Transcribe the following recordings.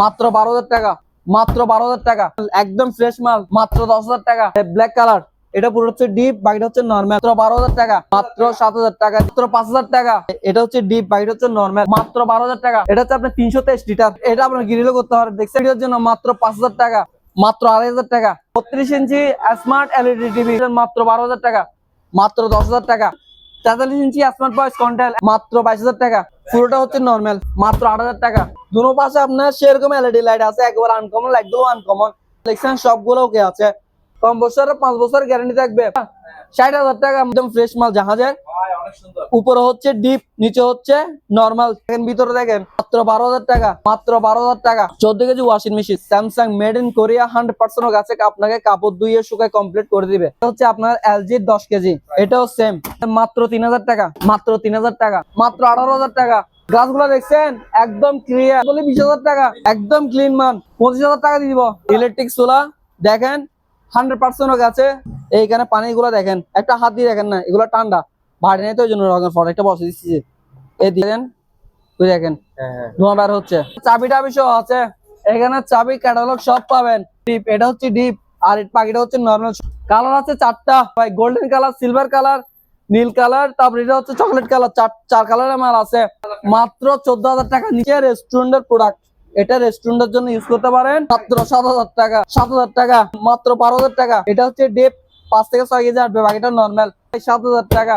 মাত্র বারো হাজার টাকা, মাত্র বারো হাজার টাকা। একদম ফ্রেশ মাল, মাত্র দশ হাজার টাকা। ব্ল্যাক কালার এটা পুরো হচ্ছে ডিপ বাকিটা হচ্ছে নর্মাল মাত্র বারো হাজার টাকা, মাত্র সাত হাজার টাকা, মাত্র পাঁচ হাজার টাকা। এটা হচ্ছে ডিপ বাকিটা হচ্ছে নর্মাল মাত্র বারো হাজার টাকা। এটা হচ্ছে আপনার তিনশো তেইশ লিটার এটা আপনার গ্রিলও করতে পারেন, দেখছেন? এটার জন্য মাত্র পাঁচ হাজার টাকা, মাত্র আড়াই হাজার টাকা। বত্রিশ ইঞ্চি স্মার্ট এলইডি টিভি মাত্র বারো হাজার টাকা, মাত্র দশ হাজার টাকা। তেতাল্লিশ ইঞ্চি স্মার্ট বয়স কন্ট্রাল মাত্র বাইশ হাজার টাকা। পুরোটা হচ্ছে নর্মাল মাত্র আট হাজার টাকা। দুনো পাশে আপনার সেরকম এলইডি লাইট আছে, একবার আনকমন লাইটগুলো আনকমন দেখছেন সবগুলো ওকে আছে। কম বছর পাঁচ বছর গ্যারান্টি থাকবে। ষাট হাজার টাকা, একদম ফ্রেশ মাল, জাহাজের। উপরে হচ্ছে ডিপ নিচে হচ্ছে নর্মাল ভিতরে দেখেন, মাত্র বারো হাজার টাকা, মাত্র বারো হাজার টাকা। চোদ্দ KG washing machine Samsung made in Korea hundred percent গাছে আপনাকে কাপড় ধুইয়ে শুকায় কমপ্লিট করে দিবে। হচ্ছে আপনার এলজির দশ কেজি, এটাও সেম মাত্র তিন হাজার টাকা, মাত্র তিন হাজার টাকা, মাত্র আঠারো হাজার টাকা। গ্লাসগুলো দেখছেন, একদম ক্লিয়ার বিশ হাজার টাকা, একদম ক্লিন মান। পঁচিশ হাজার টাকা দিয়ে দিব। ইলেকট্রিক সোলা দেখেন হান্ড্রেড পার্সেন্ট গাছে এইখানে পানিগুলো দেখেন, একটা হাত দিয়ে দেখেন না, এগুলো ঠান্ডা। ভাড়ি নেই তো ওই জন্য রঙের ফটো একটা বসে দিচ্ছি যে। এই দিলেন ওই দেখেন হ্যাঁ হ্যাঁ। ধোঁয়া বের হচ্ছে। চাবি টাবি সব আছে এখানে চাবি ক্যাটালগ সব পাবেন। ডিপ এটা হচ্ছে ডিপ আর এর পাখিটা হচ্ছে নর্মাল কালার আছে চারটা ভাই গোল্ডেন কালার সিলভার কালার নীল কালার তারপর এটা হচ্ছে চকলেট কালার চার চার কালারের মাল আছে। মাত্র চোদ্দ হাজার টাকা নিচে রেস্টুরেন্টের প্রোডাক্ট এটা রেস্টুরেন্টের জন্য ইউজ করতে পারেন। মাত্র সাত হাজার টাকা সাত হাজার টাকা মাত্র বারো হাজার টাকা। এটা হচ্ছে ডেপ পাঁচ থেকে ছয় কেজি আসবে বাকিটা নর্মাল সাত হাজার টাকা।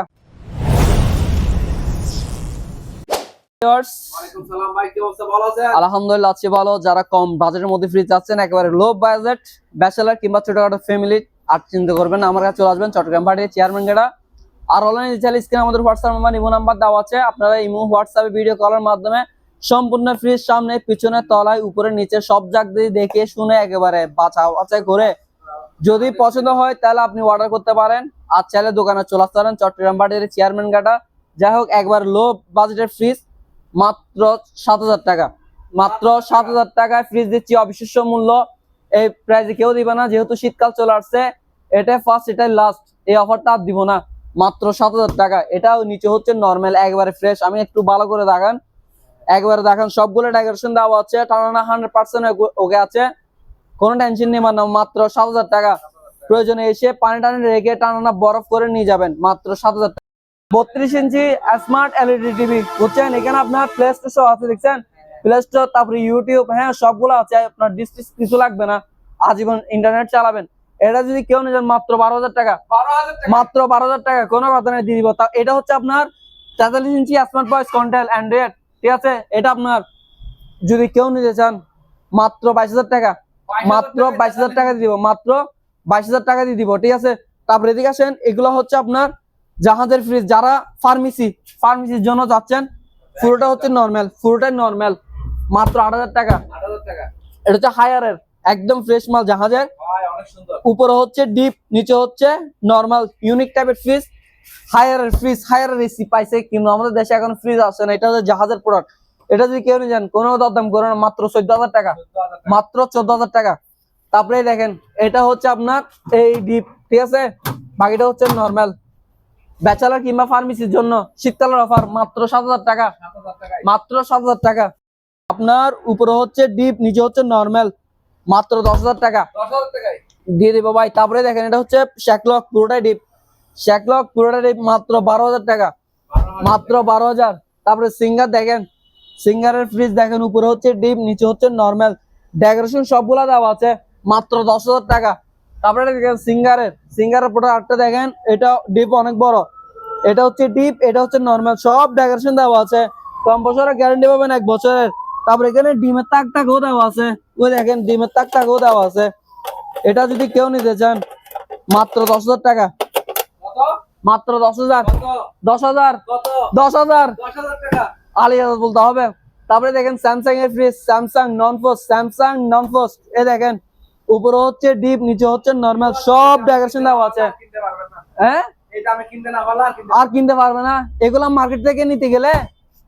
আলহামদুলিল্লাহ আছি ভালো। যারা কম বাজেটের মধ্যে ফ্রিজ যাচ্ছেন একেবারে লো বাজেট ব্যাচেলার কিংবা ছোটখাটো ফ্যামিলি আর চিন্তা করবেন আমার কাছে চলে আসবেন চট্টগ্রাম চেয়ারম্যান আর অনলাইন রিচার্জ স্ক্রিনে আমাদের হোয়াটসঅ্যাপ নাম্বার ইমো নাম্বার দেওয়া আছে। আপনারা ইমো হোয়াটসঅ্যাপে ভিডিও কলের মাধ্যমে সম্পূর্ণ ফ্রিজ সামনে পিছনে তলায় উপরে নিচে সব জায়গা দিয়ে দেখে শুনে একেবারে বাছা বাছাই করে। যদি পছন্দ হয় তাহলে আপনি অর্ডার করতে পারেন। আর চাইলে দোকানে চলে আসতে পারেন চট্টগ্রাম পার্টির চেয়ারম্যান গাটা যাই হোক একবার লো বাজেটের ফ্রিজ মাত্র সাত হাজার টাকা। মাত্র সাত হাজার টাকায় ফ্রিজ দিচ্ছি, অবিশ্বাস্য মূল্য। এই প্রাইসে কেউ দিবে না, যেহেতু শীতকাল চলে আসছে, এটা ফার্স্ট এটাই লাস্ট এই অফারটা আর দিব না। মাত্র সাত হাজার টাকা। এটাও নিচে হচ্ছে নর্মাল একবারে ফ্রেশ আমি একটু ভালো করে দেখান। একবারে দেখান, সবগুলো ডেকোরেশন দেওয়া আছে। টানা হান্ড্রেড পার্সেন্ট ওকে আছে। কোনো টেনশন নেই মানে মাত্র সাত হাজার টাকা। প্রয়োজনে এসে পানি টানি রেখে টানা বরফ করে নিয়ে যাবেন। মাত্র সাত হাজার বত্রিশ ইঞ্চি স্মার্ট এলইডি টিভি বুঝছেন? এখানে আপনার প্লে স্টোর আছে দেখছেন? প্লে স্টোর তারপরে ইউটিউব হ্যাঁ সবগুলো আছে। আপনার ডিস্ট্রিক্ট কিছু লাগবে না। আজীবন ইন্টারনেট চালাবেন। এটা যদি কেউ নিয়ে যান মাত্র বারো হাজার টাকা। মাত্র বারো হাজার টাকা কোনো কথা নেই দিয়ে দিব। তা এটা হচ্ছে আপনার তেতাল্লিশ inch smart voice contact Android ঠিক আছে? এটা আপনার যদি কেউ নিতে চান মাত্র বাইশ হাজার টাকা। মাত্র বাইশ হাজার টাকা দিয়ে দিব মাত্র বাইশ হাজার টাকা দিয়ে দিব ঠিক আছে? তারপরে এদিকে আসেন এগুলো হচ্ছে আপনার জাহাজের ফ্রিজ যারা ফার্মেসি ফার্মেসির জন্য যাচ্ছেন পুরোটা হচ্ছে নর্মাল পুরোটাই নর্মাল মাত্র আট হাজার টাকা। টাকা। এটা হচ্ছে হায়ারের একদম ফ্রেশ মাল জাহাজের। উপরে হচ্ছে ডিপ নিচে হচ্ছে নর্মাল ইউনিক টাইপের ফ্রিজ হায়ারের ফ্রিজ হায়ারের এসি পাইছে কিন্তু আমাদের দেশে এখন ফ্রিজ আসছে না এটা হচ্ছে জাহাজের প্রোডাক্ট এটা যদি কেউ যান কোনো দরদাম করে না মাত্র চোদ্দ হাজার টাকা। মাত্র চোদ্দ হাজার টাকা। তারপরে দেখেন এটা হচ্ছে আপনার এই ডিপ ঠিক আছে? বাকিটা হচ্ছে নর্মাল ব্যাচেলার কিংবা ফার্মেসির জন্য শীতকালের অফার মাত্র সাত হাজার টাকা। মাত্র সাত হাজার টাকা। আপনার উপরে হচ্ছে ডিপ নিচে হচ্ছে নর্মাল মাত্র দশ হাজার টাকা। দিয়ে দেবো ভাই তারপরে দেখেন এটা হচ্ছে শ্যাকলক পুরোটাই ডিপ শ্যাকলক পুরোটাই ডিপ মাত্র বারো হাজার টাকা। মাত্র বারো হাজার। তারপরে সিঙ্গার দেখেন সিঙ্গারের ফ্রিজ দেখেন উপরে হচ্ছে ডিপ নিচে হচ্ছে নর্মাল ডেকোরেশন সবগুলা দেওয়া আছে মাত্র দশ হাজার টাকা। তারপরে দেখেন সিঙ্গারের সিঙ্গারের প্রোডাক্টটা দেখেন এটা ডিপ অনেক বড়। এটা হচ্ছে ডিপ এটা হচ্ছে নর্মাল সব ডেকোরেশন দেওয়া আছে। কম বছরের গ্যারান্টি পাবেন এক বছরের। তারপরে এখানে ডিমের তাক টাকও দেওয়া আছে। ওই দেখেন ডিমের তাক টাকও দেওয়া আছে। এটা যদি কেউ নিতে চান মাত্র দশ হাজার টাকা। মাত্র দশ হাজার। দশ হাজার। দশ হাজার। আলিয়া বলতে হবে। তারপরে দেখেন স্যামসাং এর fridge Samsung non frost Samsung non frost এ দেখেন উপরে হচ্ছে ডিপ নিচে হচ্ছে নর্মাল সব ডেকোরেশন দেওয়া আছে। হ্যাঁ? আর কিনতে পারবে না। এগুলা মার্কেট থেকে নিতে গেলে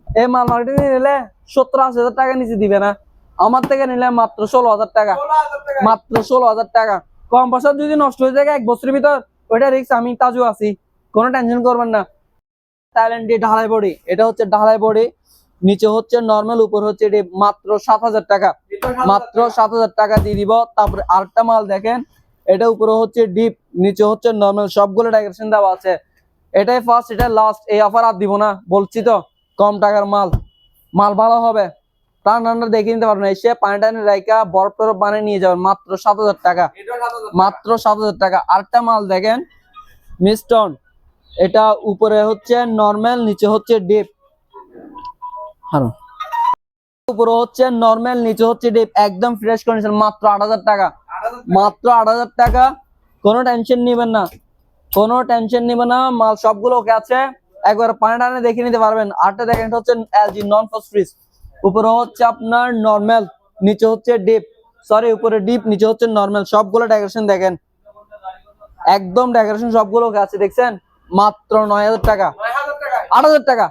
এই মাল মার্কেটে নিলে সত্তর আশি হাজার টাকা নিচে দিবে না। আমার থেকে নিলে মাত্র ষোলো হাজার টাকা। মাত্র ষোলো হাজার টাকা। কম বছর যদি নষ্ট হয়ে যায় এক বছরের ভিতর ওইটা রিক্স আমি তাজু আছি। কোনো টেনশন করবেন না। থাইল্যান্ড ঢালাই বডি। এটা হচ্ছে ঢালাই বডি। নিচে হচ্ছে নর্মাল উপর হচ্ছে ডিপ মাত্র সাত হাজার টাকা। মাত্র সাত হাজার টাকা দিয়ে দিব। তারপরে আরেকটা মাল দেখেন, এটা উপরে হচ্ছে ডিপ নিচে হচ্ছে নর্মাল সবগুলো ডেকোরেশন দেওয়া আছে। এটাই ফার্স্ট এটা লাস্ট এই অফার আর দিব না, বলছি তো, কম টাকার মাল। মাল ভালো হবে। তার নান্ডা দেখে নিতে পারবেন। এসে পানি টানি রাইকা বরফ টরফ বানিয়ে নিয়ে যাবেন। মাত্র সাত হাজার টাকা। মাত্র সাত হাজার টাকা। আরেকটা মাল দেখেন, মিস্টন। এটা উপরে হচ্ছে নর্মাল নিচে হচ্ছে ডিপ হারো। উপরে হচ্ছে নর্মাল নিচে হচ্ছে ডিপ একদম ফ্রেশ কন্ডিশন মাত্র আট হাজার টাকা। মাত্র আট হাজার টাকা, কোনো টেনশন নিবেন না। কোনো টেনশন নিবেন না, মাল সবগুলো ওকে আছে। একবার পানি টানে দেখে নিতে পারবেন। আটটা দেখেন হচ্ছে এলজি নন ফস ফ্রিজ উপরে হচ্ছে আপনার নর্মাল নিচে হচ্ছে ডিপ সরি উপরে ডিপ নিচে হচ্ছে নর্মাল সবগুলো ডেকোরেশন দেখেন। একদম ডেকোরেশন সবগুলো আছে, দেখছেন? মাত্র নয় হাজার টাকা। আট হাজার টাকা।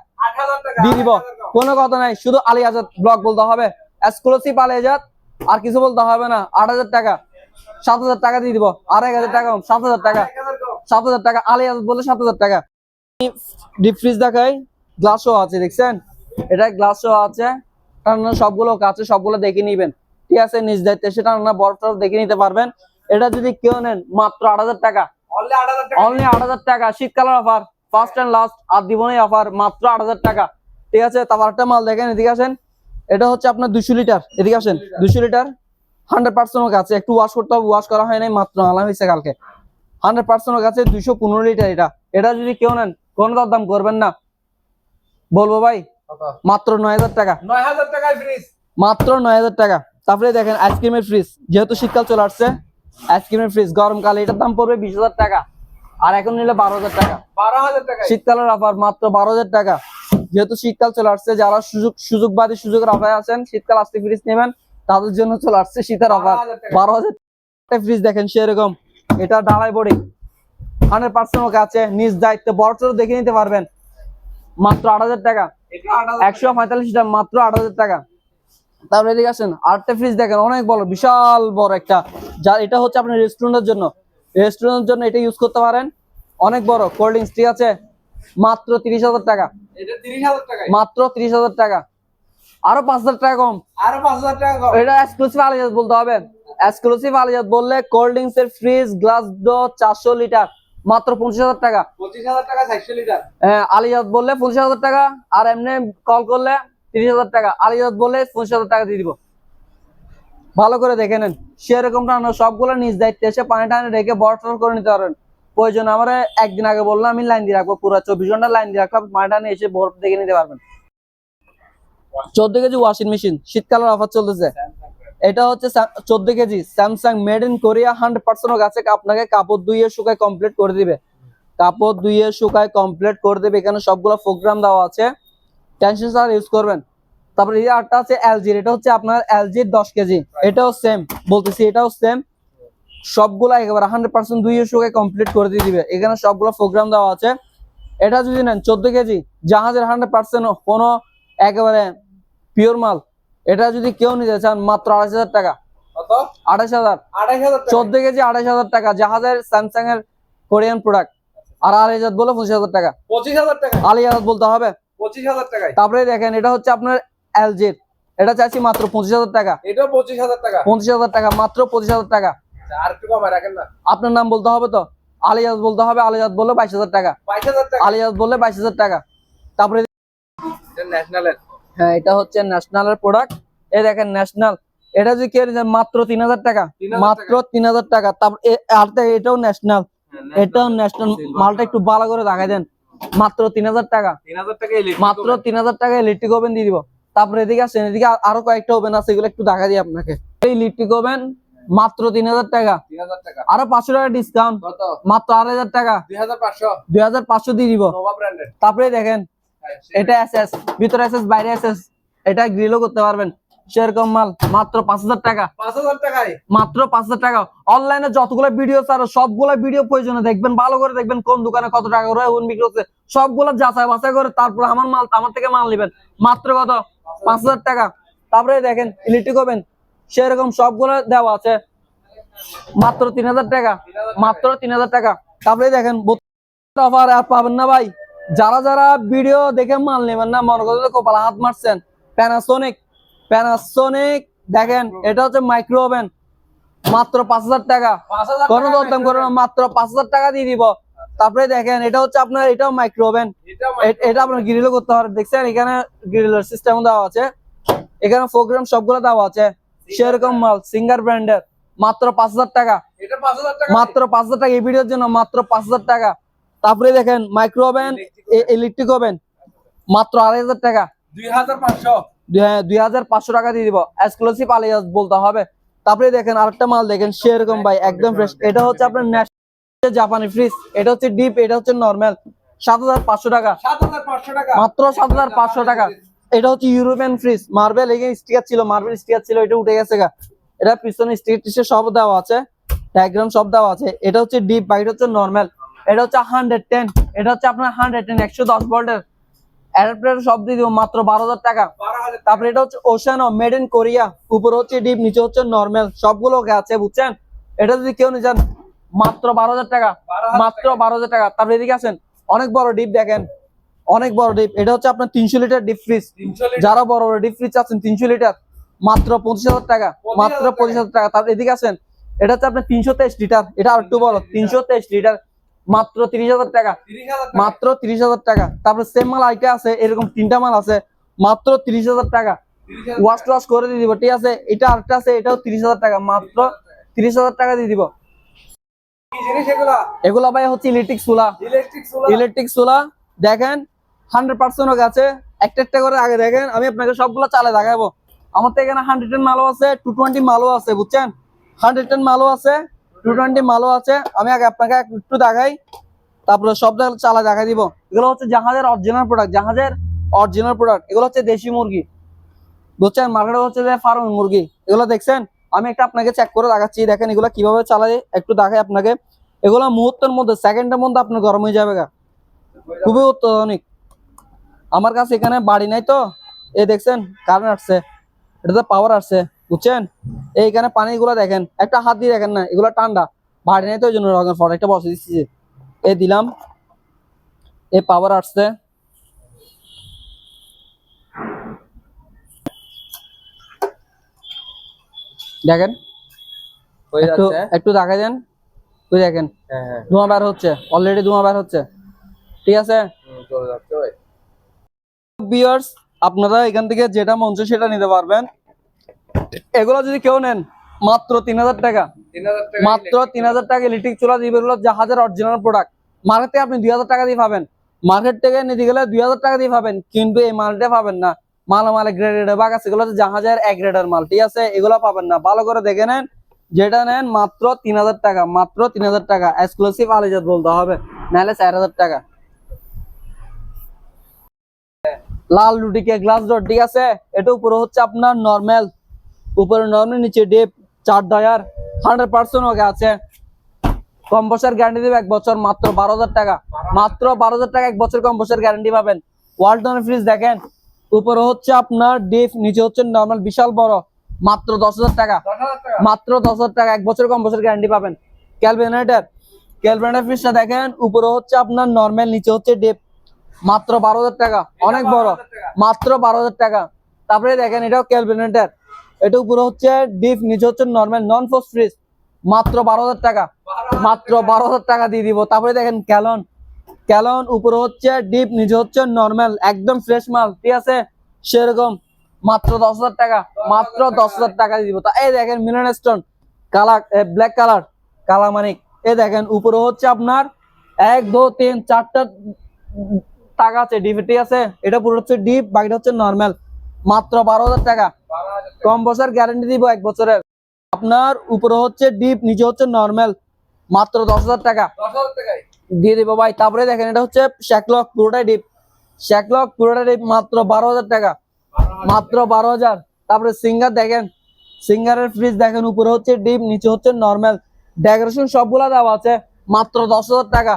দিয়ে দিব। কোনো কথা নাই শুধু আলী আজাদ ব্লক বলতে হবে এক্সক্লুসিভ আলী আজাদ আর কিছু বলতে হবে না আট হাজার টাকা সাত হাজার টাকা দিয়ে দিব আর এক হাজার টাকা সাত হাজার টাকা। সাত হাজার টাকা আলী আজাদ বলে সাত হাজার টাকা। ডিপ ফ্রিজ দেখাই গ্লাসও আছে দেখছেন? এটা গ্লাসও আছে টানা সবগুলো কাছে সবগুলো দেখে নিবেন। ঠিক আছে নিজ দায়িত্বে সেটা না বরফ টরফ দেখে নিতে পারবেন। এটা যদি কেউ নেন মাত্র আট হাজার টাকা। অনলি আট হাজার টাকা। শীতকালের অফার ফার্স্ট এন্ড লাস্ট আর দিবনই অফার মাত্র আট হাজার টাকা। ঠিক আছে তারপর একটা মাল দেখেন এদিকে আসেন। এটা হচ্ছে আপনার দুশো লিটার এদিকে আসেন। দুশো লিটার হান্ড্রেড পার্সেন্ট কাছে। একটু ওয়াশ করতে হবে ওয়াশ করা হয় নাই মাত্র আনা হয়েছে কালকে। হান্ড্রেড পার্সেন্ট কাছে দুইশো পনেরো লিটার এটা। এটা যদি কেউ নেন কোন দাম করবেন না? বলব ভাই মাত্র নয় হাজার টাকা। নয় হাজার টাকায় ফ্রিজ মাত্র নয় হাজার টাকা। তারপরে দেখেন আইসক্রিমের ফ্রিজ যেহেতু শীতকাল চলে আসছে আইসক্রিমের ফ্রিজ গরমকালে এটার দাম পড়বে বিশ হাজার টাকা। আর এখন নিলে বারো হাজার টাকা। বারো হাজার টাকায়। শীতকালের অফার মাত্র বারো হাজার টাকা। যেহেতু শীতকাল চলে আসছে যারা সুযোগ সুযোগবাদী সুযোগের অফারে আছেন শীতকাল আসতে ফ্রিজ নেবেন তাদের জন্য চলে আসছে শীতের অফার বারো হাজার ফ্রিজ দেখেন সেরকম। এটা ডালাই বডি। হান্ড্রেড পার্সেন্ট ওকে আছে নিজ দায়িত্বে। বড় ছোট দেখে নিতে পারবেন। মাত্র আট হাজার টাকা। একশো পঁয়তাল্লিশ লিটার মাত্র আট হাজার টাকা। তারপরে এদিকে আসেন আরেকটা ফ্রিজ দেখেন অনেক বড় বিশাল বড় একটা। যা এটা হচ্ছে আপনার রেস্টুরেন্টের জন্য। রেস্টুরেন্টের জন্য এটা ইউজ করতে পারেন। অনেক বড় কোল্ড ড্রিঙ্কস ঠিক আছে মাত্র তিরিশ হাজার টাকা। মাত্র তিরিশ হাজার টাকা। আরও পাঁচ হাজার টাকা কম। আরও পাঁচ হাজার টাকা কম। এটা এক্সক্লুসিভ আলিজাত বলতে হবে। এক্সক্লুসিভ আলিজাত বললে কোল্ড ড্রিঙ্কস এর ফ্রিজ গ্লাস ডো চারশো লিটার মাত্র পঁচিশ হাজার টাকা। পঁচিশ হাজার টাকা চারশো লিটার হ্যাঁ, আলিজাত বললে পঁচিশ হাজার টাকা। আর এমনি কল করলে তিরিশ হাজার টাকা। আলিজাত বললে পঁচিশ হাজার টাকা দিয়ে দিব। ভালো করে দেখে নেন। সেরকম সবগুলো নিজ দায়িত্বে এসে পানি টানি রেখে বরফ করে নিতে পারেন। প্রয়োজন আমার একদিন আগে বললাম আমি লাইন দিয়ে রাখব পুরো চব্বিশ ঘণ্টা লাইন দিয়ে রাখলাম পানি টানি এসে বরফ দেখে নিতে পারবেন। চোদ্দ কেজি ওয়াশিং মেশিন শীতকালের অফার চলতেছে। এটা হচ্ছে চোদ্দ KG, Samsung made in Korea hundred percent গাছে, আপনাকে কাপড় ধুইয়ে শুকায় কমপ্লিট করে দিবে। কাপড় ধুইয়ে শুকায় কমপ্লিট করে দেবে, এখানে সবগুলো প্রোগ্রাম দেওয়া আছে। টেনশন ছাড়া ইউজ করবেন। তারপরে এই আরটা আছে এলজির এটা হচ্ছে আপনার এলজির দশ কেজি, এটাও সেম বলতেছি এটাও সেম সবগুলো একেবারে হান্ড্রেড পার্সেন্ট দুই শুকায় কমপ্লিট করে দিয়ে দিবে। এখানে সবগুলো প্রোগ্রাম দেওয়া আছে। এটা যদি নেন চোদ্দ কেজি জাহাজের হান্ড্রেড পার্সেন্ট কোনো একেবারে পিওর মাল। এটা যদি কেউ নিতে চান মাত্র আড়াইশ হাজার টাকা। আড়াইশ হাজার। চোদ্দ কেজি আড়াইশ হাজার টাকা। জাহাজের স্যামসাং এর কোরিয়ান প্রোডাক্ট আর হাজার বলে পঁচিশ হাজার টাকা। পঁচিশ হাজার টাকা। হাজার বলতে হবে। পঁচিশ হাজার টাকা তারপরে দেখেন এটা হচ্ছে আপনার এলজির এটা চাইছি মাত্র পঁচিশ হাজার টাকা। এটা পঁচিশ হাজার টাকা। পঁচিশ হাজার টাকা মাত্র পঁচিশ হাজার টাকা। আচ্ছা, আপনার নাম বলতে হবে তো? আলিয়াজ বলতে হবে আলিয়াজ বললে বাইশ হাজার টাকা। আলিয়াজ বললে বাইশ হাজার টাকা। তারপরে হ্যাঁ এটা হচ্ছে ন্যাশনালের প্রোডাক্ট এই দেখেন ন্যাশনাল। এটা যদি নিতে চান মাত্র তিন হাজার টাকা। মাত্র তিন হাজার টাকা। তারপর এ- এটাও ন্যাশনাল। এটাও ন্যাশনাল। মালটা একটু ভালো করে দেখাই দেন। মাত্র তিন হাজার টাকা। মাত্র তিন হাজার টাকা ইলেকট্রিক ওভেন দিয়ে দিব। তারপরে এদিকে আসেন। এদিকে আরও কয়েকটা ওভেন আছে এগুলো একটু দেখা দিই আপনাকে। এই ইলেকট্রিক ওভেন মাত্র তিন হাজার টাকা। আরও পাঁচশো টাকা ডিসকাউন্ট মাত্র আড়াই হাজার টাকা দুই হাজার পাঁচশো দিয়ে দিব। তারপরে দেখেন এটা এসএস ভিতরে এসএস বাইরে এসএস এটা গ্রিলও করতে পারবেন। সেরকম মাল মাত্র পাঁচ হাজার টাকা। মাত্র পাঁচ হাজার টাকা। অনলাইনে যতগুলো ভিডিও ছাড়ো সবগুলো ভিডিও প্রয়োজনে দেখবেন ভালো করে দেখবেন কোন দোকানে কত টাকা করে ওন বিক্রি হচ্ছে। সবগুলো যাচাই বাছাই করে তারপর আমার মাল আমার থেকে মাল নেবেন। মাত্র কত? পাঁচ হাজার। টাকা। তারপরে দেখেন ইলেকট্রিক ওভেন সেরকম সবগুলো দেওয়া আছে। মাত্র তিন হাজার টাকা মাত্র তিন হাজার টাকা। তারপরে দেখেন অফার আর পাবেন না ভাই। যারা যারা ভিডিও দেখে মাল নেবেন না মনে করতে কপালে হাত মারছেন। প্যানাসোনিক প্যানাসোনিক দেখেন এটা হচ্ছে মাইক্রো ওভেন মাত্র পাঁচ হাজার টাকা। কোনো দরদাম করে না মাত্র পাঁচ হাজার টাকা দিয়ে দিব। তারপরে দেখেন এটা হচ্ছে আপনার এটাও মাইক্রো ওভেন এটা আপনার গ্রিলও করতে পারেন। দেখছেন এখানে গ্রিলের সিস্টেম দেওয়া আছে। এখানে প্রোগ্রাম সবগুলো দেওয়া আছে। সেরকম মাল সিঙ্গার ব্র্যান্ডের মাত্র পাঁচ হাজার টাকা। মাত্র পাঁচ হাজার টাকা এই ভিডিওর জন্য মাত্র পাঁচ হাজার টাকা। তারপরে দেখেন মাইক্রো ওভেন ইলেকট্রিক ওভেন মাত্র আড়াই হাজার টাকা। দুই হাজার পাঁচশো। পাঁচশো টাকা দিয়ে দিব। এক্সক্লুসিভ আলিয়াস বলতে হবে। তারপরে দেখেন আরেকটা মাল দেখেন সেরকম ভাই একদম ফ্রেশ এটা হচ্ছে আপনার ন্যাশনাল জাপানি ফ্রিজ এটা হচ্ছে ডিপ এটা হচ্ছে নর্মাল সাত হাজার পাঁচশো টাকা। মাত্র সাত হাজার পাঁচশো টাকা। এটা হচ্ছে ইউরোপিয়ান ফ্রিজ মার্বেল এখানে স্টিকার ছিল মার্বেল স্টিকার ছিল এটা উঠে গেছে গা। এটা পিছনে স্টিকার টিস্টার সব দেওয়া আছে ডায়াগ্রাম সব দেওয়া আছে। এটা হচ্ছে ডিপ বাইট হচ্ছে নর্মাল এটা হচ্ছে হান্ড্রেড টেন এটা হচ্ছে আপনার হান্ড্রেড টেন একশো দশ ভোল্টের। অ্যাডাপ্টার সব দিয়ে দিব মাত্র বারো হাজার টাকা। তারপরে এটা হচ্ছে ওশানো মেড ইন কোরিয়া উপরে হচ্ছে ডিপ নিচে হচ্ছে নর্মাল সবগুলো আছে বুঝছেন? এটা যদি কেউ নিয়ে যান মাত্র বারো হাজার টাকা মাত্র বারো হাজার টাকা। তারপরে এদিকে আছেন অনেক বড় ডিপ দেখেন। অনেক বড় ডিপ। এটা হচ্ছে আপনার তিনশো লিটার ডিপ ফ্রিজ। যারা বড় বড় ডিপ ফ্রিজ আছেন তিনশো লিটার মাত্র পঁচিশ হাজার টাকা মাত্র পঁচিশ হাজার টাকা। তারপর এদিকে আছেন এটা হচ্ছে আপনার তিনশো তেইশ লিটার। এটা আর একটু বড় তিনশো তেইশ লিটার। মাত্র তিরিশ হাজার টাকা। মাত্র তিরিশ হাজার টাকা। তারপরে সেম মাল আইটা আছে এরকম তিনটা মাল আছে মাত্র তিরিশ হাজার টাকা। ওয়াশ টুয়াশ করে দিয়ে দিব ঠিক আছে? এটা আরেকটা আছে এটাও তিরিশ হাজার টাকা মাত্র তিরিশ হাজার টাকা দিয়ে দিব। এগুলা? ভাই হচ্ছে ইলেকট্রিক চুলা। ইলেকট্রিক চুলা দেখেন হান্ড্রেড পার্সেন্ট আছে একটা একটা করে আগে দেখেন, আমি আপনাকে সবগুলো চালে দেখাবো। আমার তো এখানে হান্ড্রেড টেন মালও আছে টু টোয়েন্টি মালও আছে, বুঝছেন? হান্ড্রেড টেন মালও আছে টু টোয়েন্টি মালও আছে। আমি আগে আপনাকে একটু দেখাই, তারপরে সব চালা দেখা দিব। এগুলো হচ্ছে জাহাজের অরিজিনাল প্রোডাক্ট জাহাজের অরিজিনাল প্রোডাক্ট এগুলো হচ্ছে দেশি মুরগি। বুঝছেন? মার্কেটে হচ্ছে যে ফার্ম মুরগি। এগুলো দেখছেন? আমি একটা আপনাকে চেক করে দেখাচ্ছি। দেখেন এগুলো কীভাবে চালায় একটু দেখাই আপনাকে। এগুলো মুহূর্তের মধ্যে সেকেন্ডের মধ্যে আপনার গরম হয়ে যাবে গা। খুবই অত্যাধুনিক। আমার কাছে এখানে বাড়ি নাই তো। এই দেখছেন কারেন্ট আসছে। এটাতে পাওয়ার আসছে বুঝছেন? এইখানে পানিগুলো দেখেন একটা হাত দিয়ে দেখেন না এগুলো ঠান্ডা। বাড়ি নাই তো ওই জন্য ফটো একটা বসে দিচ্ছি যে। এই দিলাম এই পাওয়ার আসছে। দেখেন একটু দেখা দেন। ওই দেখেন হ্যাঁ হ্যাঁ। ধোঁয়া বের হচ্ছে অলরেডি ধোঁয়া বের হচ্ছে। ঠিক আছে? চলে যাচ্ছে ভাই বিয়ার্স আপনারা এখান থেকে যেটা মন সেটা নিতে পারবেন। এগুলো যদি কেউ নেন মাত্র তিন হাজার টাকা। হাজার মাত্র তিন হাজার টাকা ইলেকট্রিক চুলা দিবে এগুলো জাহাজের অরিজিনাল প্রোডাক্ট মার্কেট আপনি দুই হাজার টাকা দিয়ে পাবেন। মার্কেট থেকে নিতে গেলে দুই হাজার টাকা দিয়ে পাবেন কিন্তু এই মালটা পাবেন না। মাল মালে গ্রেডেড বাগ আছে এগুলো জাহাজের এক গ্রেডের মাল ঠিক আছে? এগুলো পাবেন না। ভালো করে দেখে নেন যেটা নেন মাত্র তিন হাজার টাকা মাত্র তিন হাজার টাকা। এক্সক্লুসিভ আলিজাত বলতে হবে নাহলে চার হাজার টাকা। লাল রুটি কে গ্লাস ডট ঠিক আছে? এটা উপরে হচ্ছে আপনার নর্মাল উপরে নর্মাল নিচে ডেপ চার ডয়ার হান্ড্রেড পার্সেন্ট ওকে আছে। কম বছর গ্যারান্টি দেবে এক বছর মাত্র বারো হাজার টাকা। মাত্র বারো হাজার টাকা এক বছর কম বছর গ্যারান্টি পাবেন। ওয়ালটন ফ্রিজ দেখেন উপরে হচ্ছে আপনার ডিপ নিচে হচ্ছে নর্মাল বিশাল বড়। মাত্র দশ হাজার টাকা। মাত্র দশ হাজার টাকা এক বছর কম বছর গ্যারান্টি পাবেন। ক্যালভেনারেটার ক্যালভেনার ফ্রিজটা দেখেন উপরে হচ্ছে আপনার নর্মাল নিচে হচ্ছে ডিপ মাত্র বারো হাজার টাকা। অনেক বড়। মাত্র বারো হাজার টাকা। তারপরে দেখেন, এটাও ক্যালভেনারেটার এটা উপরে হচ্ছে ডিপ, নিচে হচ্ছে নর্মাল নন ফোর্স ফ্রিজ মাত্র বারো হাজার টাকা। মাত্র বারো হাজার টাকা দিয়ে দিব। তারপরে দেখেন ক্যালন ক্যালন উপরে হচ্ছে ডিপ, নিচে হচ্ছে নর্মাল একদম ফ্রেশ মাল। ঠিক আছে? সেরকম। মাত্র দশ হাজার টাকা। মাত্র দশ হাজার টাকা দিয়ে দিব। তা এই দেখেন মিলন স্টোন কালার ব্ল্যাক কালার কালামানিক এই দেখেন, উপরে হচ্ছে আপনার এক, দু, তিন, চারটা টাকা আছে ডিপ ঠিক আছে এটা পুরো হচ্ছে ডিপ বাকিটা হচ্ছে নর্মাল মাত্র বারো হাজার টাকা। কম বছর গ্যারান্টি দিব এক বছরের। আপনার উপরে হচ্ছে ডিপ নিচে হচ্ছে নর্মাল মাত্র দশ হাজার টাকা। দিয়ে দেবো ভাই। তারপরে দেখেন এটা হচ্ছে শ্যাকলক পুরোটাই ডিপ শ্যাকলক পুরোটাই ডিপ মাত্র বারো হাজার টাকা। মাত্র বারো হাজার। তারপরে সিঙ্গার দেখেন। সিঙ্গারের ফ্রিজ দেখেন উপরে হচ্ছে ডিপ নিচে হচ্ছে নর্মাল ডেকোরেশন সবগুলা দেওয়া আছে। মাত্র দশ হাজার টাকা।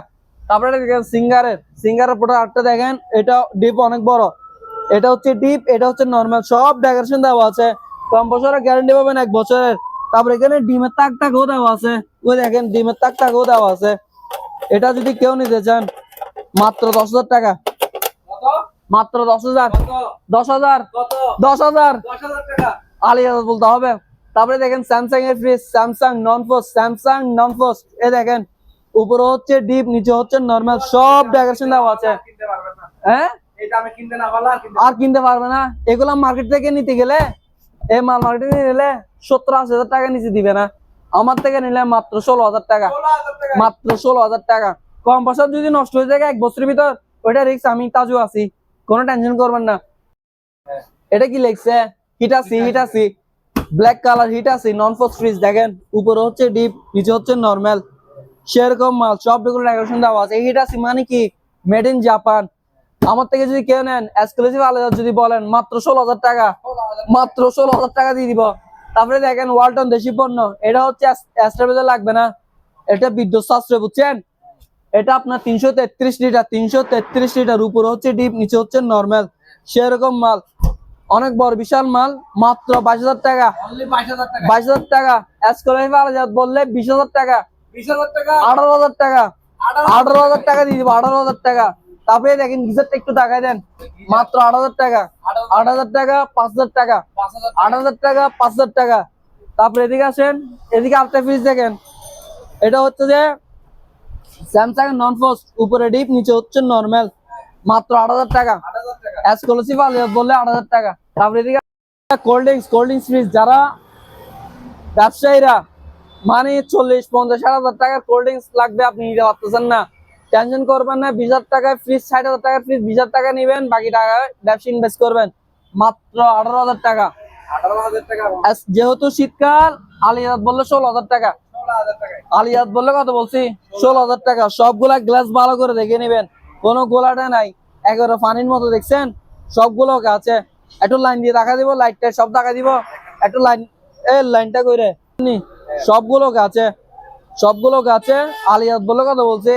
তারপরে দেখেন সিঙ্গারের সিঙ্গারের প্রোডাক্ট আটটা দেখেন এটা ডিপ অনেক বড়। এটা হচ্ছে ডিপ এটা হচ্ছে নর্মাল সব ডেকোরেশন দেওয়া আছে। কম বছরের গ্যারান্টি পাবেন এক বছরের। তারপরে এখানে ডিমের তাক তাকও দেওয়া আছে। ওই দেখেন ডিমের তাক তাকও দেওয়া আছে। এটা যদি কেউ নিতে চান মাত্র দশ হাজার টাকা। মাত্র দশ হাজার। দশ হাজার। দশ হাজার। আলিয়া বলতে হবে। তারপরে দেখেন স্যামসাং এর fridge Samsung non force Samsung non force এ দেখেন উপরে হচ্ছে ডিপ নিচে হচ্ছে নর্মাল সব ডেকোরেশন দেওয়া আছে। হ্যাঁ? আর কিনতে পারবে না। এগুলা মার্কেট থেকে নিতে গেলে এই মাল মার্কেট নিলে সত্তর আশি হাজার টাকা নিচে দিবে না। আমার থেকে নিলে মাত্র ষোলো হাজার টাকা। মাত্র ষোলো হাজার টাকা। কম পয়সা যদি নষ্ট হয়ে যায় এক বছরের ভিতর ওইটা রিক্স আমি তাজু আছি। কোনো টেনশন করবেন না। এটা কি লিখছে Hitachi Hitachi black colour Hitachi non force fridge দেখেন। উপরে হচ্ছে ডিপ নিচে হচ্ছে নর্মাল সেরকম মাল সব যেগুলো ডেকোরেশন দেওয়া আছে। এই হিটাসি মানে কি? মেড ইন জাপান আমার থেকে যদি কেউ নেন এক্সক্লুসিভ আলাদা যদি বলেন মাত্র ষোলো হাজার টাকা। মাত্র ষোলো হাজার টাকা দিয়ে দিব। তারপরে দেখেন ওয়ালটন দেশি পণ্য। এটা হচ্ছে অ্যাস্ট্রাবেজার লাগবে না। এটা বিদ্যুৎ সাশ্রয় বুঝছেন? এটা আপনার তিনশো তেত্রিশ লিটার তিনশো তেত্রিশ লিটার। উপরে হচ্ছে ডিপ নিচে হচ্ছে নর্মাল সেরকম মাল। অনেক বড় বিশাল মাল। মাত্র বাইশ হাজার টাকা। বাইশ হাজার টাকা। আলাদা বললে বিশ হাজার টাকা। আঠারো হাজার টাকা আঠারো হাজার টাকা দিয়ে দিব আঠারো হাজার টাকা তারপরে দেখেন গিজারটা একটু টাকায় দেন মাত্র আট হাজার টাকা আট হাজার টাকা পাঁচ হাজার টাকা আট হাজার টাকা পাঁচ হাজার টাকা তারপরে এদিকে আসেন এদিকে আরেকটা ফ্রিজ দেখেন এটা হচ্ছে যে স্যামসাং নন ফোর্স উপরে ডিপ নিচে হচ্ছে নর্মাল মাত্র আট হাজার টাকা আট হাজার টাকা এক্সক্লুসিভ বললে আট হাজার টাকা তারপরে এদিকে cold drinks cold drinks fridge যারা ব্যবসায়ীরা মানে চল্লিশ পঞ্চাশ ষাট হাজার টাকার কোল্ড ড্রিঙ্কস লাগবে আপনি নিতে পারতেছেন না। টেনশন করবেন না বিশ হাজার টাকায় ফ্রিজ ষাট হাজার টাকার ফ্রিজ বিশ হাজার টাকা নেবেন বাকি টাকা ব্যবসা ইনভেস্ট করবেন। মাত্র আঠারো হাজার টাকা। যেহেতু শীতকাল আলিয়াত বললে ষোলো হাজার টাকা। আলিয়াত বললে কত বলছি? ষোলো হাজার টাকা। সবগুলা গ্লাস ভালো করে দেখে নেবেন। কোনো গোলাটা নাই। একেবারে পানির মতো দেখছেন? সবগুলো আছে। একটু লাইন দিয়ে রাখা দিব লাইটটা সব দেখা দিব। একটু লাইন এ লাইনটা কইরে। নি, সবগুলো আছে সবগুলো আছে আলিয়াত বলে কথা বলছে।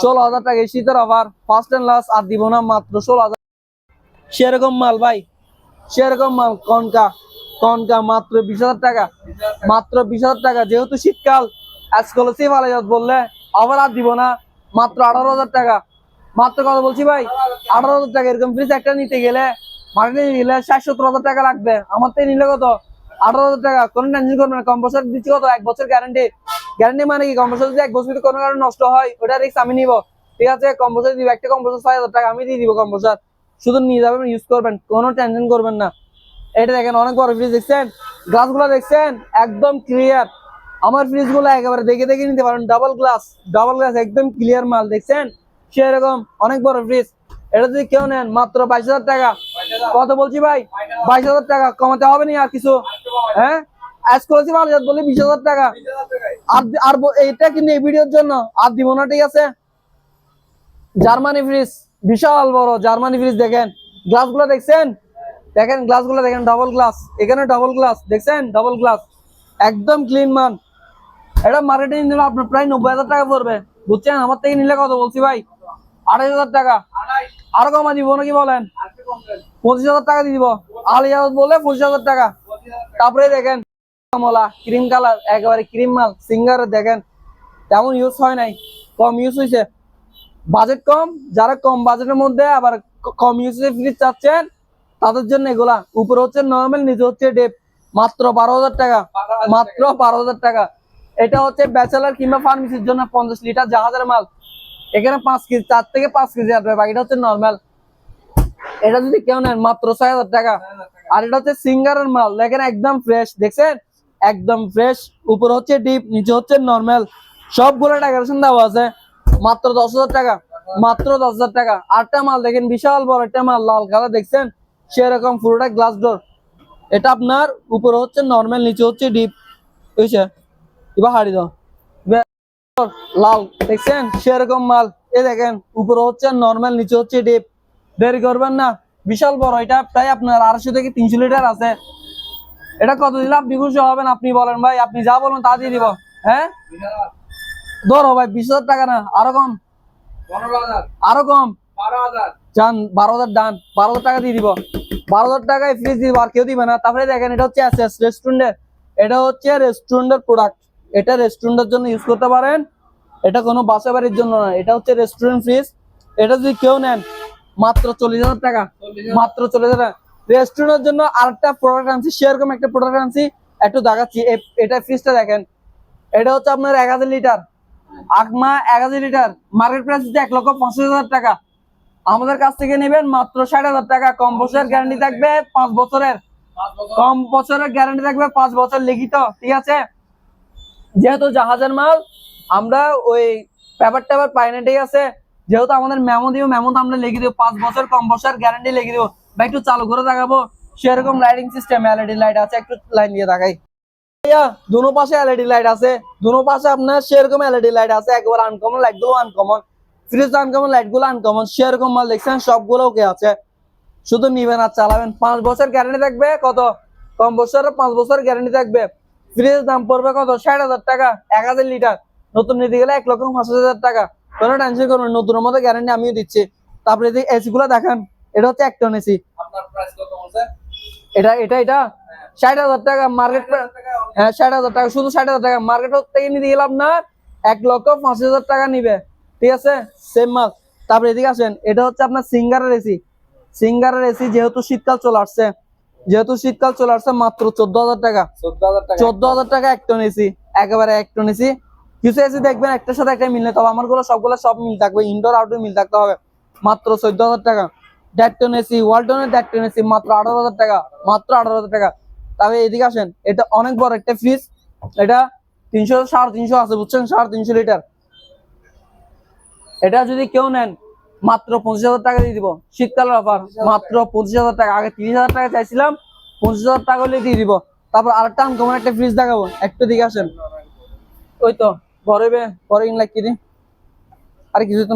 ষোলো হাজার টাকা শীতের অফার ফার্স্ট এন্ড লাস্ট আর দিব না মাত্র ষোলো হাজার। সেরকম মাল ভাই, সেরকম মাল, কনকা কনকা মাত্র বিশ হাজার টাকা। মাত্র বিশ হাজার টাকা, যেহেতু শীতকাল স্কলারশিপ আলাদা বললে আবার আর দিব না, মাত্র আঠারো হাজার টাকা। মাত্র কথা বলছি ভাই, আঠারো হাজার টাকা এরকম ফ্রিজ একটা নিতে গেলে মার্কেটে নিলে ষাট সত্তর হাজার টাকা লাগবে। আমার থেকে নিলে কত? আঠারো হাজার টাকা। কোনো টেনশন করবে না কম্পোসার দিচ্ছি কত? এক বছর মানে কম্পোসার এক বছর নষ্ট হয়, ওটা আমি নিব। ঠিক আছে? কম্পোসার দিব। একটা কম্পোসার ছয় হাজার টাকা, আমি দিয়ে দিব কম্পোসার শুধু নিয়ে যাবেন ইউজ করবেন। টেনশন করবেন না। এটা দেখেন, অনেক বড় ফ্রিজ দেখছেন? দেখছেন? একদম ক্লিয়ার আমার ফ্রিজগুলো একেবারে দেখে দেখে নিতে পারেন। ডাবল গ্লাস ডাবল গ্লাস একদম ক্লিয়ার মাল। দেখছেন? সেরকম অনেক বড় ফ্রিজ এটা যদি কেউ নেন, মাত্র বাইশ হাজার টাকা। কত বলছি ভাই? বাইশ হাজার টাকা। কমাতে হবে না আর কিছু? হ্যাঁ? আজ করেছি ভালো বলি বিশ হাজার টাকা। আর আর এইটা কিন্তু এই ভিডিওর জন্য? আর দিব না ঠিক আছে। জার্মানি ফ্রিজ বিশাল বড় জার্মানি ফ্রিজ দেখেন। গ্লাসগুলো দেখছেন? দেখেন গ্লাসগুলো দেখেন ডাবল গ্লাস এখানে ডাবল গ্লাস দেখছেন? ডাবল গ্লাস একদম ক্লিন মান। এটা মার্কেটে নিলে আপনার প্রায় নব্বই হাজার টাকা পড়বে। বুঝছেন? আমার থেকে নিলে কত বলছি ভাই? আড়াই হাজার টাকা। আরও কমা দিব নাকি বলেন? পঁচিশ হাজার টাকা দিয়ে দিব। আলিয়া বলে হাজার পঁচিশ হাজার টাকা। তারপরে দেখেন, কমলা ক্রিম কালার একেবারে ক্রিম মাল, সিঙ্গার দেখেন, তেমন ইউজ হয় নাই, কম ইউজ হয়েছে বাজেট কম, যারা কম বাজেটের মধ্যে আবার কম ইউজের ফ্রিজ চাচ্ছেন, তাদের জন্য এগুলা। উপরে হচ্ছে নর্মাল নিচে হচ্ছে ডেপ মাত্র বারো হাজার টাকা, মাত্র বারো হাজার টাকা। এটা হচ্ছে ব্যাচেলার কিংবা ফার্মেসির জন্য পঞ্চাশ লিটার জাহাজের মাল। এখানে পাঁচ কেজি, চার থেকে পাঁচ কেজি আসবে, বাকিটা হচ্ছে নর্মাল এটা যদি কেউ নেন, মাত্র ছয় হাজার টাকা। আর এটা হচ্ছে সিঙ্গারের মাল। দেখেন একদম ফ্রেশ দেখছেন? একদম ফ্রেশ উপরে হচ্ছে ডিপ নিচে হচ্ছে নর্মাল সবগুলো ডেকোরেশন দেওয়া আছে। মাত্র দশ হাজার টাকা, মাত্র দশ হাজার টাকা। আটটা মাল দেখেন, বিশাল বড় একটা মাল, লাল কালার দেখছেন? সেরকম পুরোটা গ্লাস ডোর এটা আপনার উপরে হচ্ছে নর্মাল নিচে হচ্ছে ডিপ বুঝছে? এবার হাড়ি দাও। লাল, দেখছেন? সেরকম মাল। এ দেখেন, উপরে হচ্ছে নর্মাল নিচে হচ্ছে ডিপ দেরি করবেন না। বিশাল বড়, এটা প্রায় আপনার আড়াইশো থেকে তিনশো লিটার আছে। এটা কত দিলে আপনি খুশি হবেন? আপনি বলেন ভাই, আপনি যা বলবেন তা দিয়ে দিব। হ্যাঁ? ধরো ভাই, বিশ হাজার টাকা না, আরও কম? আরও কম? বারো হাজার ডান, বারো হাজার টাকা দিয়ে দিব। বারো হাজার টাকায় ফ্রিজ দিব, আর কেউ দিবে না। তারপরে দেখেন, এটা হচ্ছে এস রেস্টুরেন্টের এটা হচ্ছে রেস্টুরেন্টের প্রোডাক্ট এটা রেস্টুরেন্টের জন্য ইউজ করতে পারেন। এটা কোনো বাসা বাড়ির জন্য না, এটা হচ্ছে রেস্টুরেন্ট ফ্রিজ এটা যদি কেউ নেন মাত্র চল্লিশ হাজার টাকা। মাত্র চল্লিশ হাজার রেস্টুরেন্টের জন্য আরেকটা প্রোডাক্ট আনছি সেরকম একটা প্রোডাক্ট আনছি একটু দেখাচ্ছি। এটা ফ্রিজটা দেখেন। এটা হচ্ছে আপনার এক হাজার লিটার। আগমা এক হাজার লিটার। মার্কেট প্রাইস হচ্ছে এক লক্ষ পঞ্চাশ হাজার টাকা। আমাদের কাছ থেকে নেবেন মাত্র ষাট হাজার টাকা। কম বছরের গ্যারান্টি থাকবে পাঁচ বছরের। কম বছরের গ্যারান্টি থাকবে পাঁচ বছর লিখিত ঠিক আছে? যেহেতু জাহাজের মাল আমরা ওই পেপার টেপার পাই না ঠিক আছে? যেহেতু আমাদের মেমো দিব মেমো তো আমরা লিখে দিব পাঁচ বছর কম বছর গ্যারান্টি লেগে দিব বা একটু চালু করে দেখাবো। সেরকম লাইটিং সিস্টেম এলইডি লাইট আছে, একটু লাইন দিয়ে দেখাই। দুনো পাশে লাইট আছে। দুনো পাশে আপনার সেরকম লাইট আছে, একবার লাইটগুলো লাইটগুলো সেরকম মাল আছে। শুধু নিবেন আর চালাবেন। পাঁচ বছর গ্যারান্টি থাকবে, কত? বছরে গ্যারান্টি থাকবে। ফ্রিজ দাম পড়বে কত? ষাট হাজার টাকা, এক হাজার লিটার নতুন নিতে গেলে এক লক্ষ পাঁচ হাজার টাকা। কোনো টেনশন করবেন নতুনের মধ্যে গ্যারান্টি আমিও দিচ্ছি। তারপরে যে এসি গুলো দেখান এটা হচ্ছে এক টন এসি এটা এটা এটা? ষাট হাজার টাকা মার্কেট হ্যাঁ ষাট হাজার টাকা শুধু ষাট হাজার টাকা। মার্কেট থেকে নিতে গেলে আপনার এক লক্ষ পাঁচ হাজার টাকা নিবে। ঠিক আছে? সেম মাল। তারপরে এদিকে আসেন এটা হচ্ছে আপনার সিঙ্গারের এসি সিঙ্গারের এসি যেহেতু শীতকাল চলে আসছে যেহেতু শীতকাল চলে আসছে মাত্র চোদ্দ হাজার টাকা। চোদ্দ হাজার টাকা। চোদ্দ হাজার টাকা এক টন এসি একেবারে এক টন এসি কিছু এসি দেখবেন, একটার সাথে একটা মিললে তবে আমারগুলো সবগুলো সব মিল থাকবে। ইনডোর আউটডোর মিল থাকতে হবে। মাত্র চোদ্দ হাজার টাকা। দেড় টন এসি ওয়ালটনের দেড় এসি মাত্র আঠারো হাজার টাকা। মাত্র আঠারো হাজার টাকা। তবে এদিকে আসেন, এটা অনেক বড় একটা ফ্রিজ এটা তিনশো, সাড়ে তিনশো আছে, বুঝছেন? সাড়ে তিনশো লিটার এটা যদি কেউ নেন, মাত্র পঁচিশ হাজার টাকা দিয়ে দিব। শীতকালের অফার মাত্র পঁচিশ হাজার টাকা। আগে তিরিশ হাজার টাকা চাইছিলাম, পঁচিশ হাজার টাকা হলে দিয়ে দিব। তারপর আরেকটা আনকমন একটা ফ্রিজ দেখাবো। একটু দিকে আসেন। ওই তো। পরে পরে ইন লাগ কিনি কিছু তো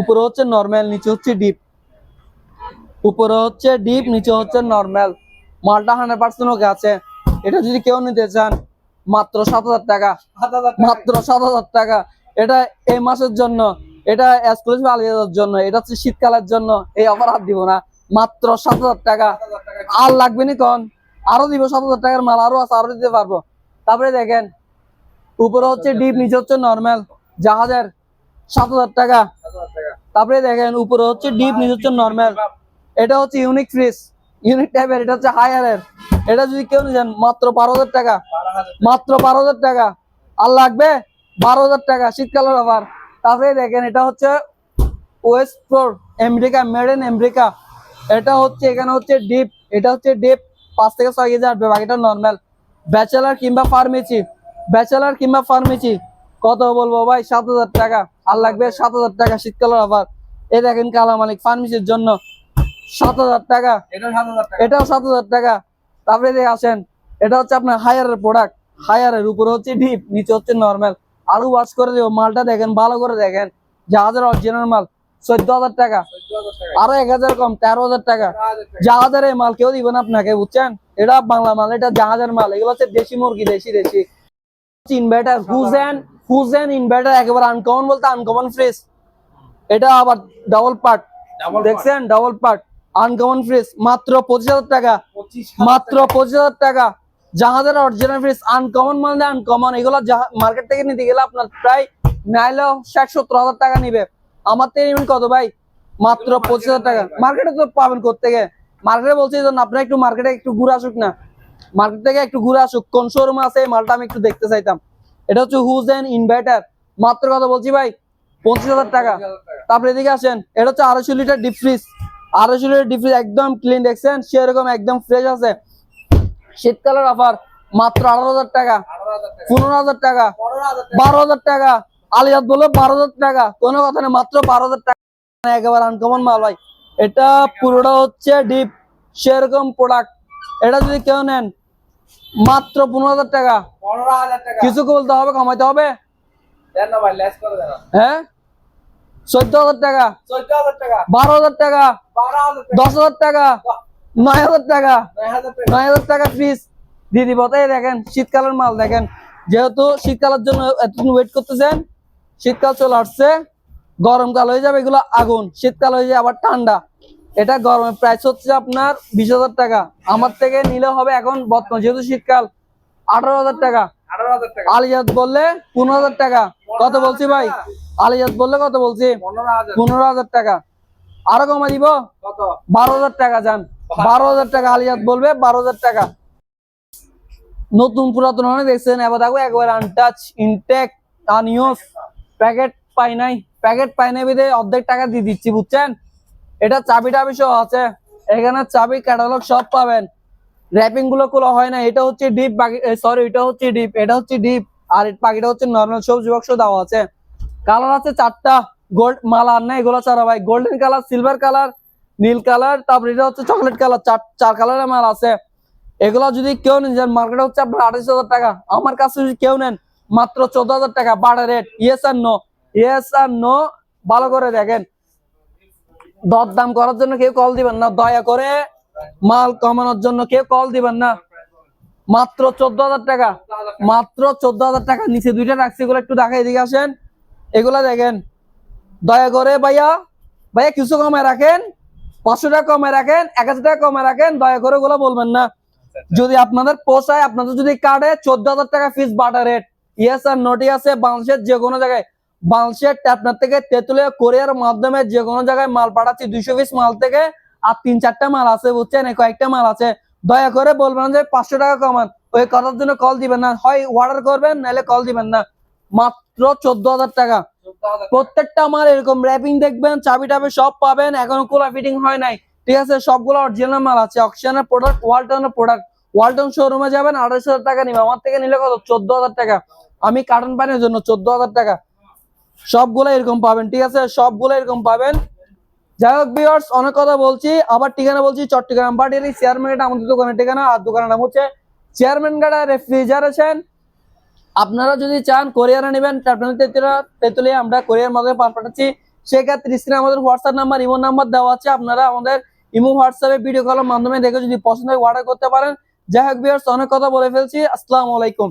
উপরে হচ্ছে নর্মাল নিচে হচ্ছে ডিপ উপরে হচ্ছে ডিপ নিচে হচ্ছে নর্মাল মালটা হান্ড্রেড পার্সেন্ট ওকে আছে। এটা যদি কেউ নিতে চান মাত্র সাত হাজার টাকা। সাত হাজার টাকা। মাত্র সাত হাজার টাকা। এটা এই মাসের জন্য এটা এক্সক্লুসিভ আলিয়াদের জন্য এটা হচ্ছে শীতকালের জন্য এই অফার হাত দিব না। মাত্র সাত হাজার টাকা। সাত হাজার টাকা। আর লাগবে নি কন? আরও দিব সাত হাজার টাকার মাল আরও আছে আরও দিতে পারব। তারপরে দেখেন উপরে হচ্ছে ডিপ, নিচে হচ্ছে নর্মাল জাহাজের সাত হাজার টাকা। তারপরে দেখেন, উপরে হচ্ছে ডিপ, নিচে হচ্ছে নর্মাল এটা হচ্ছে ইউনিক ফ্রিজ ইউনিক টাইপের এটা হচ্ছে হায়ারের এটা যদি কেউ নিতেন মাত্র বারো হাজার টাকা। মাত্র বারো হাজার টাকা। আর লাগবে বারো হাজার টাকা, শীতকালের অফার তারপরে দেখেন, এটা হচ্ছে west floor America made in America. এটা হচ্ছে, এখানে হচ্ছে ডিপ, এটা হচ্ছে ডিপ, পাঁচ থেকে ছয় কেজি আসবে, বাকিটা নর্মাল ব্যাচেলার কিংবা ফার্মেসি ব্যাচেলার কিংবা ফার্মেসি কত বলব ভাই? সাত হাজার টাকা। আর লাগবে সাত হাজার টাকা শীতকালের অফার এ দেখেন কালা মালিক ফার্মেসির জন্য সাত হাজার টাকা। এটাও সাত হাজার টাকা। তারপরে দেখে আসেন এটা হচ্ছে আপনার হায়ারের প্রোডাক্ট হায়ারের উপরে হচ্ছে ডিপ নিচে হচ্ছে নর্মাল আরও ওয়াশ করে দেবো মালটা দেখেন ভালো করে দেখেন। জাহাজের অরিজিনাল মাল চোদ্দ হাজার টাকা। আরও এক হাজার কম তেরো হাজার টাকা। জাহাজের মাল কেউ দিবেন আপনাকে বুঝছেন? এটা বাংলা মাল এটা জাহাজের মাল। এগুলো হচ্ছে দেশি মুরগি দেশি দেশি। ইনভার্টার হুজেন হুজেন ইনভার্টার একেবারে আনকমন বলতে আনকমন ফ্রিজ এটা আবার ডাবল পার্ট দেখছেন? ডাবল পার্ট আনকমন ফ্রিজ মাত্র পঁচিশ হাজার টাকা। মাত্র পঁচিশ হাজার টাকা। জাহাজের অরিজিনাল ফ্রিজ আনকমন মানে আনকমন এগুলো মার্কেট থেকে নিতে গেলে আপনার প্রায় নাইলে ষাট সত্তর হাজার টাকা নিবে। আমার থেকে নেবেন কত ভাই? মাত্র পঁচিশ হাজার টাকা। মার্কেটে তো পাবেন কোথেকে মার্কেটে বলছি আপনার একটু মার্কেটে একটু ঘুরে আসুক না। মার্কেট থেকে একটু ঘুরে আসুক। কোন শোরুম আছে মালটা আমি একটু দেখতে চাইতাম। এটা হচ্ছে হুজ এন্ড ইনভার্টার মাত্র কত বলছি ভাই? পঁচিশ হাজার টাকা। তারপরে এদিকে আসেন। এটা হচ্ছে আড়াইশো লিটার ডিপ ফ্রিজ আড়াইশো লিটার ডিপ ফ্রিজ একদম ক্লিন দেখছেন? সেরকম একদম ফ্রেশ আছে। শীতকালের অফার মাত্র আঠারো হাজার টাকা। পনেরো হাজার টাকা। বারো হাজার টাকা। আলিয়াত বলল বারো হাজার টাকা। কোনো কথা নেই মাত্র বারো হাজার টাকা। একেবারে আনকমন মাল ভাই। এটা পুরোটা হচ্ছে ডিপ সেরকম প্রোডাক্ট এটা যদি কেউ নেন মাত্র পনেরো হাজার টাকা। কিছু বলতে হবে কমাইতে হবে? হ্যাঁ? চোদ্দ হাজার টাকা। বারো হাজার টাকা। দশ হাজার টাকা। নয় হাজার টাকা। নয় হাজার টাকা। ফিস দিয়ে দিব তাই দেখেন শীতকালের মাল দেখেন। যেহেতু শীতকালের জন্য এতদিন ওয়েট করতেছেন শীতকাল চলে আসছে গরমকাল হয়ে যাবে এগুলো আগুন শীতকাল হয়ে যাবে আবার ঠান্ডা। এটা গরমের প্রাইস হচ্ছে আপনার বিশ হাজার টাকা। আমার থেকে নিলে হবে এখন বর্তমান যেহেতু শীতকাল আঠারো হাজার টাকা। আলিয়াত বললে পনেরো হাজার টাকা। কত বলছি ভাই? আলিয়াত বললে কত বলছি? পনেরো হাজার। টাকা। আরও কমা দিব? বারো হাজার টাকা যান। বারো। হাজার টাকা আলিয়াত বলবে বারো হাজার টাকা। নতুন পুরাতন অনেক দেখছেন এবার দেখো একবার আনটাচ ইনটেক আনইউজ প্যাকেট পাই নাই। প্যাকেট পাই নাই বিদে অর্ধেক টাকা দিয়ে দিচ্ছি বুঝছেন? এটা চাবি টাবি সহ আছে। এখানে চাবি ক্যাটালগ সব পাবেন। র্যাপিংগুলো খোলা হয় না। এটা হচ্ছে ডিপ সরি এটা হচ্ছে ডিপ এটা হচ্ছে ডিপ আর বাকিটা হচ্ছে নর্মাল সবজি বক্স দেওয়া আছে। কালার আছে চারটা। গোল্ড মালা আর না এগুলো ছাড়া ভাই। গোল্ডেন কালার সিলভার কালার নীল কালার তারপর এটা হচ্ছে চকলেট কালার চার চার কালারের মাল আছে। এগুলো যদি কেউ নেন যান মার্কেটে হচ্ছে আপনার আঠাশ হাজার টাকা, আমার কাছে যদি কেউ নেন, মাত্র চোদ্দ হাজার টাকা বাড়া রেট ইয়েস আর নো ইয়েস আর নো ভালো করে দেখেন। দর দাম করার জন্য কেউ কল দিবেন না, দয়া করে মাল কমানোর জন্য কেউ কল দিবেন না। মাত্র চোদ্দ হাজার টাকা, মাত্র চোদ্দ হাজার টাকা, নিচে দুইটা রাখছি, এগুলো একটু দেখাই দিকে আসেন। এগুলা দেখেন, দয়া করে ভাইয়া ভাইয়া কিছু কমায় রাখেন, পাঁচশো টাকা কমায় রাখেন, এক হাজার টাকা কমায় রাখেন, দয়া করে ওগুলো বলবেন না। যদি আপনাদের পোষায়, আপনাদের যদি কার্ডে চোদ্দ হাজার টাকা ফিস বাটা রেট ইয়েস আর নোটি আছে? বাংলাদেশের যে কোনো জায়গায় বাংলাদেশের আপনার থেকে তেঁতুলিয়া কোরিয়ার মাধ্যমে যে কোনো জায়গায় মাল পাঠাচ্ছি দুইশো পিস মাল থেকে আর তিন চারটা মাল আছে বুঝছেন? কয়েকটা মাল আছে। দয়া করে বলবেন যে পাঁচশো টাকা কমান। ওই কথার জন্য কল দিবেন না। হয় অর্ডার করবেন নাহলে কল দিবেন না। মাত্র চোদ্দ হাজার টাকা। প্রত্যেকটা মাল এরকম র্যাপিং দেখবেন চাবি টাবি সব পাবেন। এখনও কোলা ফিটিং হয় নাই। ঠিক আছে? সবগুলো অরিজিনাল মাল আছে। অক্সিজেনের প্রোডাক্ট ওয়ালটনের প্রোডাক্ট ওয়ালটন শোরুমে যাবেন আড়াইশ হাজার টাকা নিবে। আমার থেকে নিলে কত? চোদ্দ হাজার টাকা। আমি কার্টন পানির জন্য চোদ্দ হাজার টাকা। সবগুলো এরকম পাবেন, ঠিক আছে? সবগুলো এরকম পাবেন। যাই হোক ভিউয়ার্স অনেক কথা বলছি। আবার ঠিকানা বলছি, চট্টগ্রাম এই চেয়ারম্যান আমাদের দোকানের ঠিকানা, আর দোকানের নাম হচ্ছে চেয়ারম্যান গাড়া রেফ্রিজারেশন আপনারা যদি চান কোরিয়ারে নেবেন তেতুলিয়া আমরা কোরিয়ার মাধ্যমে পার পাঠাচ্ছি। সেক্ষেত্রে আমাদের হোয়াটসঅ্যাপ নাম্বার ইমো নাম্বার দেওয়া আছে। আপনারা আমাদের ইমো হোয়াটসঅ্যাপে ভিডিও কলের মাধ্যমে দেখে যদি পছন্দ হয় অর্ডার করতে পারেন। যাই হোক ভিউয়ার্স অনেক কথা বলে ফেলছি। আসসালামু আলাইকুম।